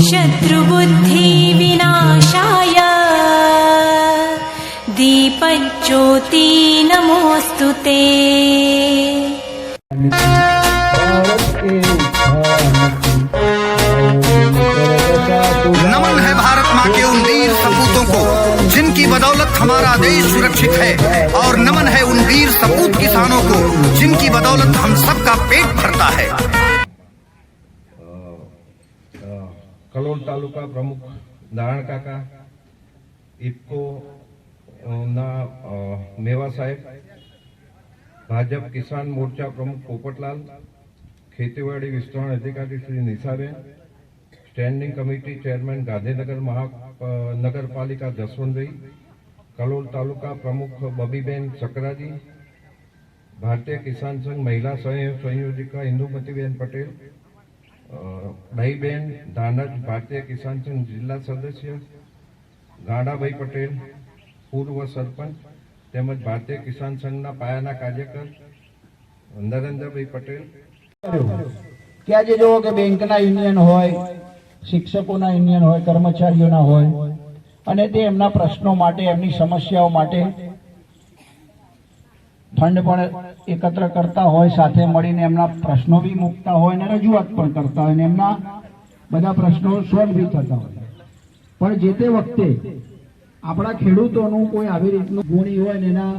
शत्रुबुद्धिविनाशाय। दीपज्योति नमोस्तु ते। नमन है भारत माँ के उन वीर सपूतों को, जिनकी बदौलत हमारा देश सुरक्षित है। और नमन है उन वीर सपूत किसानों को, जिनकी बदौलत हम सबका पेट भरता है। કલોલ તાલુકા પ્રમુખ નારાયણ કાકા, ઇફકો ના મેવા સાહેબ, ભાજપ કિસાન મોરચા પ્રમુખ પોપટલાલ, ખેતીવાડી વિસ્તરણ અધિકારી Shri Nishaben standing committee chairman Gandhinagar મહા નગરપાલિકા જસવંતભાઈ, કલોલ તાલુકા પ્રમુખ બબીબેન સકરાજી ભારતીય કિસાન સંઘ મહિલા સંય- સંયોજિકા ઇન્દુમતીબેન પટેલ ભાઈબેન ધાનજ ભારતીય કિસાન સંઘ જિલ્લા સદસ્ય, ગાડાભાઈ પટેલ, પૂર્વ સરપંચ તેમજ ભારતીય કિસાન સંઘના પાયાના કાર્યકર, નરેન્દ્રભાઈ પટેલ. કે આજે જુઓ કે બેંકના યુનિયન હોય, શિક્ષકોના યુનિયન હોય, કર્મચારીઓના હોય, અને તે એમના પ્રશ્નો માટે, એમની સમસ્યાઓ માટે ફંડ પણ એકત્ર કરતા હોય, સાથે મળીને એમના પ્રશ્નો બી મૂકતા હોય અને રજૂઆત પણ કરતા હોય અને એમના બધા પ્રશ્નો સોલ્વ બી થતા હોય. પણ જે તે વખતે આપણા ખેડૂતોનું કોઈ આવી રીતનું ગુણી હોય ને એના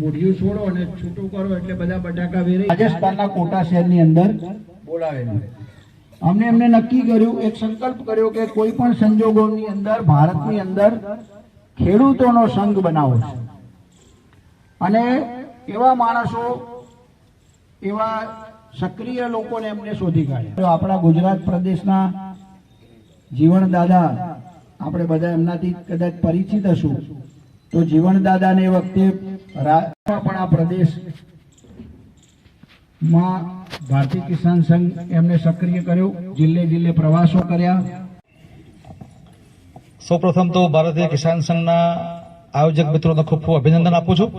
મૂઢિયું છોડો અને છૂટું કરો એટલે બધા બટાકા વેરી રાજસ્થાનના કોટા શહેરની અંદર બોલાવેલું અમને એમને નક્કી કર્યું, એક સંકલ્પ કર્યો કે કોઈ પણ સંજોગોની અંદર, ભારતની અંદર ખેડૂતોનો સંઘ બનાવો. છે અને એવા માણસો, એવા સક્રિય લોકોને એમને શોધી કાઢ્યા. આપણા ગુજરાત પ્રદેશના જીવન દાદા, આપણે બધા એમનાથી કદાચ પરિચિત હશું, તો જીવન દાદાને એ વખતે પણ આ પ્રદેશમાં ભારતીય કિસાન સંઘ એમને સક્રિય કર્યો, જિલ્લે જિલ્લે પ્રવાસો કર્યા. સૌપ્રથમ તો ભારતીય કિસાન સંઘના આયોજક મિત્રોને ખૂબ ખૂબ અભિનંદન આપું છું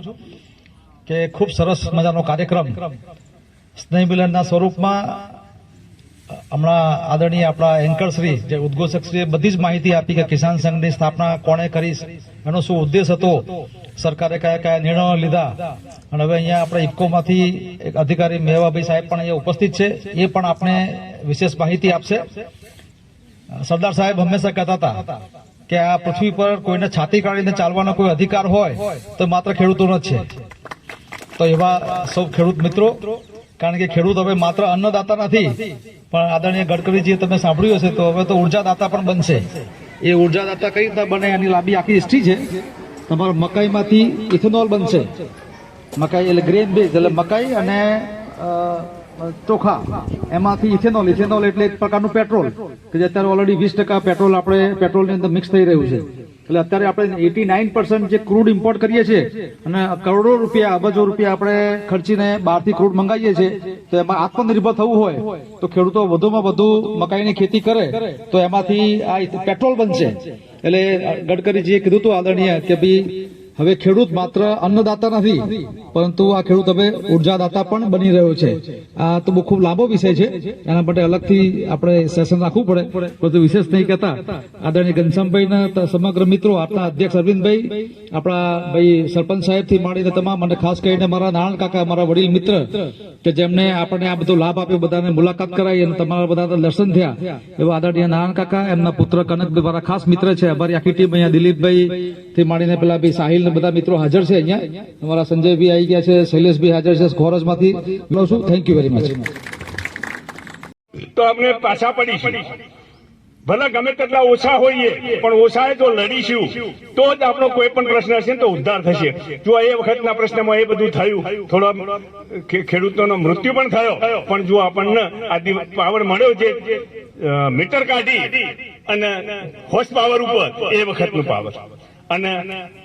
કે ખૂબ સરસ મજાનો કાર્યક્રમ સ્નેહ મિલનના સ્વરૂપમાં, હમણાં આદરણીય આપણા એન્કર શ્રી, જે ઉદ્ઘોષકશ્રીએ બધી જ માહિતી આપી કે કિસાન સંઘની સ્થાપના કોણે કરી, એનો શું ઉદ્દેશ હતો, સરકારે કયા કયા નિર્ણયો લીધા, અને હવે અહીંયા આપણે ઇફકોમાંથી એક અધિકારી મેવાભાઈ સાહેબ પણ અહીંયા ઉપસ્થિત છે, એ પણ આપણે વિશેષ માહિતી આપશે. સરદાર સાહેબ હંમેશા કહેતા હતા કે આ પૃથ્વી પર કોઈને છાતી કાઢીને ચાલવાનો કોઈ અધિકાર હોય, તો માત્ર ખેડૂતોનો જ છે. તો એવા સૌ ખેડૂત મિત્રો, કારણ કે ખેડૂત હવે માત્ર અન્નદાતા નથી, પણ આદરણીય ગડકરીજીએ તમે સાંભળ્યું હશે, તો હવે તો ઉર્જાદાતા પણ બનશે. એ ઉર્જાદાતા કઈ રીતના બને એની લાંબી આખી હિસ્ટ્રી છે. તમારો મકાઈમાંથી ઇથેનોલ બનશે. મકાઈ એટલે ગ્રેન બેઝ એટલે મકાઈ અને ચોખા. એમાંથી ઇથેનોલ ઇથેનોલ એટલે એક પ્રકારનું પેટ્રોલ, કે જે અત્યારે ઓલરેડી વીસ ટકા પેટ્રોલ આપણે પેટ્રોલની અંદર મિક્સ થઈ રહ્યું છે. એટલે અત્યારે આપણે એટી નાઇન પર્સન્ટ જે ક્રૂડ ઇમ્પોર્ટ કરીએ છીએ અને કરોડો રૂપિયા, અબજો રૂપિયા આપણે ખર્ચીને બહારથી ક્રૂડ મંગાવીએ છીએ, તો એમાં આત્મનિર્ભર થવું હોય, તો ખેડૂતો વધુમાં વધુ મકાઈની ખેતી કરે, તો એમાંથી આ પેટ્રોલ બનશે. એટલે ગડકરીજીએ કીધું હતું આદરણીય કે ભાઈ હવે ખેડૂત માત્ર અન્નદાતા નથી, પરંતુ આ ખેડૂત હવે ઉર્જાદાતા પણ બની રહ્યો છે. આ તો બહુ ખૂબ લાંબો વિષય છે. એના માટે અલગથી આપણે સેશન રાખવું પડે. પરંતુ વિશેષ નહીં કહેતા. આદરણીય ઘનશ્યામભાઈના સમગ્ર મિત્રો આપણા અધ્યક્ષ અરવિંદભાઈ, આપણા ભાઈ સરપંચ સાહેબથી માંડીને તમામ અને ખાસ કરીને મારા નારાયણ કાકા, મારા વડીલ મિત્ર, કે જેમને આપણને આ બધો લાભ આપ્યો, બધાને મુલાકાત કરાવી અને તમારા બધા દર્શન થયા. એવા આદરણીય નારાયણ કાકા, એમના પુત્ર કનકભાઈ મારા ખાસ મિત્ર છે. અમારી આખી ટીમ અહીંયા દિલીપભાઈ થી માંડીને પેલા ભાઈ સાહિલ ને બધા મિત્રો હાજર છે અહીંયા. અમારા સંજયભાઈ આવી ગયા છે, શૈલેષભાઈ હાજર છે ખોરજમાંથી છું થેન્ક યુ વેરી મચ તો અમને પાછા પડી ભલે ગમે તેટલા ઓછા હોઈએ, પણ ઓછા જો લડીશું, તો જ આપણો કોઈ પણ પ્રશ્ન હશે તો ઉદ્ધાર થશે. જો એ વખતના પ્રશ્નમાં એ બધું થયું, થોડો ખેડૂતોનો મૃત્યુ પણ થયો, પણ જો આપણને આ પાવર મળ્યો છે મીટર કાઢી અને હોર્સ પાવર ઉપર, એ વખતનું પાવર. અને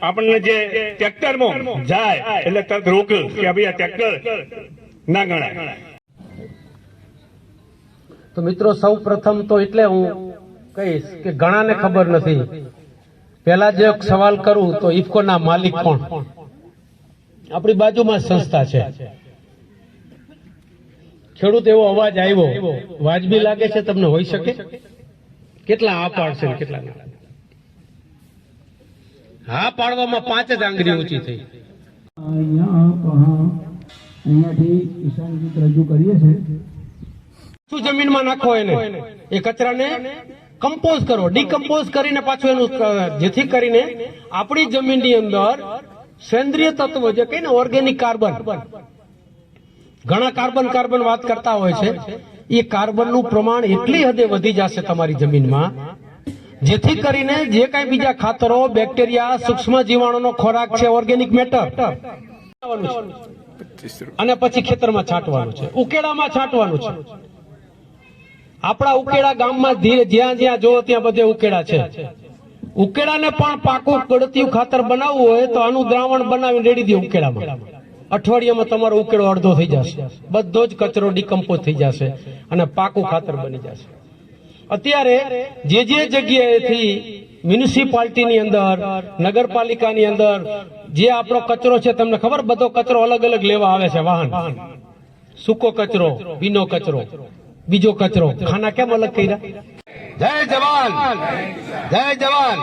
આપણને જે ટ્રેક્ટરમાં જાય, એટલે તરત રોક કે ભાઈ આ ટ્રેક્ટર ના ગણાય. તો મિત્રો, સૌ પ્રથમ તો એટલે હું કહીશ કે ઘણાને ખબર નથી. પેલા જે સવાલ કરું તો ઇફકોના માલિક કોણ? આપણી બાજુમાં સંસ્થા છે. ખેડૂત એવો અવાજ આવ્યો, વાજબી લાગે છે, તમને હોઈ શકે? કેટલા આ પાડશે કેટલા ના હા પાડવામાં પાંચ જ આંગળી ઊંચી થઈ. અહીંયાથી કિસાન રજૂ કરીએ છીએ શું જમીનમાં નાખો એને? એ કચરાને કમ્પોઝ કરો ડીકમ્પોઝ કરીને પાછું એનું જેથી કરીને આપણી જમીનની અંદર સેન્દ્રિય તત્વ જે કહીને ઓર્ગેનિક કાર્બન ઘણા કાર્બન કાર્બન વાત કરતા હોય છે. એ કાર્બનનું પ્રમાણ એટલી હદે વધી જશે તમારી જમીનમાં જેથી કરીને જે કાંઈ બીજા ખાતરો, બેક્ટેરિયા, સૂક્ષ્મ જીવાણુનો ખોરાક છે ઓર્ગેનિક મેટર અને પછી ખેતરમાં છાંટવાનું છે. ઉકેડામાં છાંટવાનું છે. આપણા ઉકેડા ગામમાં જ્યાં જ્યાં જો ત્યાં બધે ઉકેડા છે. ઉકેડાને પણ પાકું કડતિયું ખાતર બનાવવું હોય તો આનું દ્રાવણ બનાવીને રેડી દે ઉકેડામાં. અઠવાડિયામાં તમારો ઉકેડો અડધો થઈ જશે. બધો જ કચરો ડિકમ્પોઝ થઈ જશે અને પાકું ખાતર બની જશે. અત્યારે જે જે જગ્યાએથી મ્યુનિસિપાલિટીની અંદર, નગરપાલિકાની અંદર જે આપણો કચરો છે, તમને ખબર બધો કચરો અલગ અલગ લેવા આવે છે, વાહન. સૂકો કચરો, ભીનો કચરો, બીજો કચરો. ખાના કેમ અલગ કર્યા? જય જવાન! જય જવાન!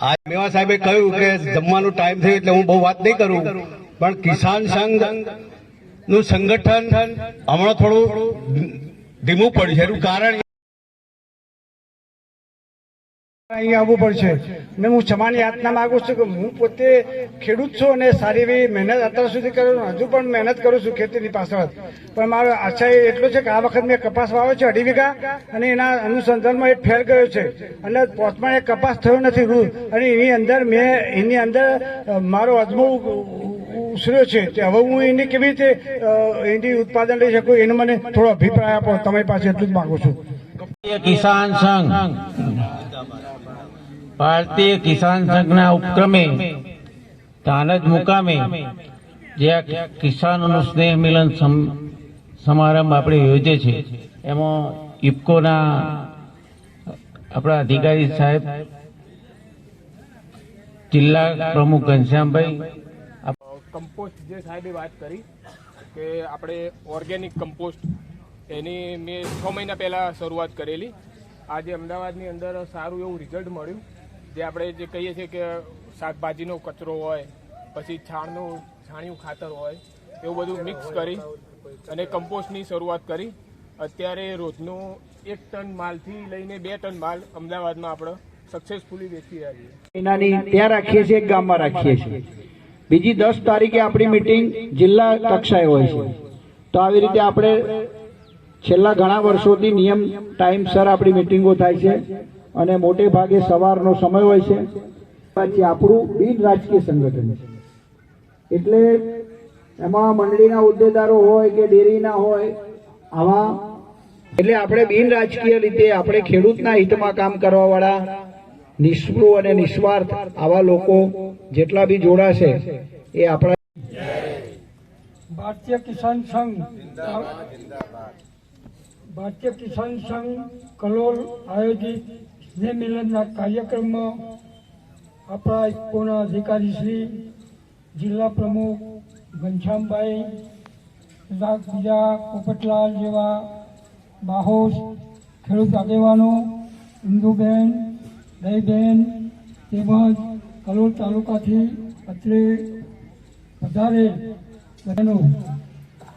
આજ મેવા સાહેબે કહ્યું કે જમવાનું ટાઈમ થયો એટલે હું બહુ વાત નહીં કરું. પણ કિસાન સંઘનું સંગઠન હમણાં થોડું ધીમું પડ્યું છે એનું કારણ અહીં આવવું પડશે. ને હું સમાન યાતના માંગુ છું કે હું પોતે ખેડૂત છું અને સારી એવી મહેનત અત્યાર સુધી કરું છું. હજુ પણ મહેનત કરું છું ખેતીની પાછળ. પણ મારો આશા એટલો છે કે આ વખત મેં કપાસ વાવ્યો છે અઢી વીઘા અને એના અનુસંધાનમાં એ ફેલ ગયો છે. અને પોચમાં એ કપાસ થયો નથી અને એની અંદર મેં એની અંદર મારો અજમો ઉછર્યો છે. તે હવે હું એની કેવી રીતે એની ઉત્પાદન લઈ શકું એનો મને થોડો અભિપ્રાય આપો. તમારી પાસે એટલું જ માંગુ છું. કિસાન સંઘ. ભારતીય કિસાન સંઘના ઉપક્રમે તાનજ મુકામે, જે આ કિસાનોનું સ્નેહ મિલન સમ- સમારંભ આપણે યોજે છે. એમાં ઇફકોના આપણા અધિકારી સાહેબ, જિલ્લા પ્રમુખ ઘનશ્યામભાઈ કમ્પોસ્ટ જે સાહેબે વાત કરી કે આપણે ઓર્ગેનિક કમ્પોસ્ટ એની મેં છ મહિના પહેલાં શરૂઆત કરેલી. આજે અમદાવાદની અંદર સારું એવું રિઝલ્ટ મળ્યું. જે આપણે જે કહીએ છીએ કે શાકભાજીનો કચરો હોય, પછી છાણનું, છાણિયું ખાતર હોય, એવું બધું મિક્સ કરી અને કમ્પોસ્ટની શરૂઆત કરી. અત્યારે રોજનો એક ટન માલથી લઈને બે ટન માલ અમદાવાદમાં આપણે સક્સેસફુલી વેચી રહ્યા છીએ. ત્યાં રાખીએ છીએ, ગામમાં રાખીએ છીએ. બીજી દસ તારીખે આપણી મિટિંગ જિલ્લા કક્ષાએ હોય છે. તો આવી રીતે આપણે છેલ્લા ઘણા વર્ષોથી નિયમ ટાઈમસર આપણી મિટિંગો થાય છે અને મોટે ભાગે સવારનો સમય હોય છે. પછી આપણું બિન રાજકીય સંગઠન છે. એટલે એમાં મંડળીના હોદ્દેદારો હોય કે ડેરીના હોય, આવા એટલે આપણે બિન રાજકીય રીતે આપણે ખેડૂતના હિતમાં કામ કરવા વાળા નિષ્પૃહ અને નિસ્વાર્થ આવા લોકો જેટલા બી જોડાશે એ આપણા ભારતીય કિસાન સંઘ, ભારતીય કિસાન સંઘ કલોલ આયોજિત સ્નેહ મિલનના કાર્યક્રમમાં આપણા ઇફકોના અધિકારી શ્રી જિલ્લા પ્રમુખ ઘનશ્યામભાઈ બીજા પોપટલાલ જેવા બાહોશ ખેડૂત આગેવાનો, ઇન્દુબેન દહીબેન તેમજ કલોલ તાલુકાથી અત્રે વધારે બહેનો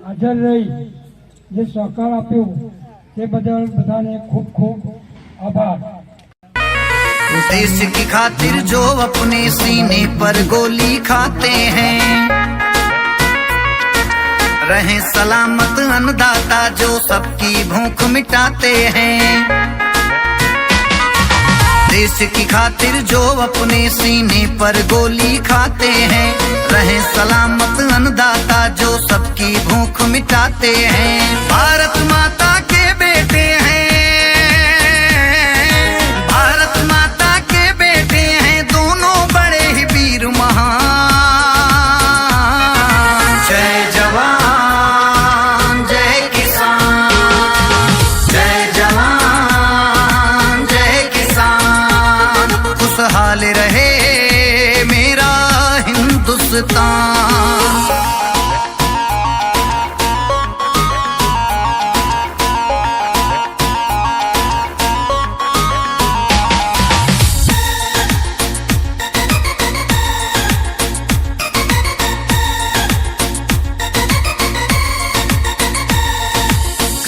હાજર રહી જે સહકાર આપ્યો તે બદલ બધાને ખૂબ ખૂબ આભાર देश की खातिर जो अपने सीने पर गोली खाते हैं रहे सलामत अन्नदाता जो सबकी भूख मिटाते हैं देश की खातिर जो अपने सीने पर गोली खाते हैं, रहे सलामत अन्नदाता जो सबकी भूख मिटाते हैं। भारत माता के बेटे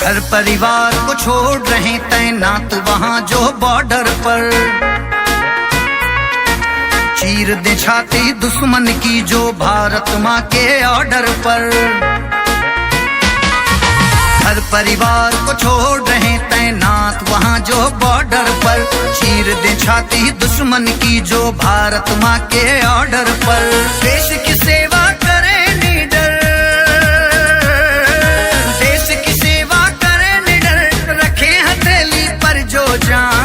घर परिवार को छोड़ रहे तैनात, वहाँ जो बॉर्डर पर। चीर दे छाती दुश्मन की जो भारत माँ के ऑर्डर पर। घर परिवार को छोड़ रहे तैनात, वहाँ जो बॉर्डर पर। चीर दे छाती दुश्मन की जो भारत माँ के ऑर्डर पर। देश की सेवा John.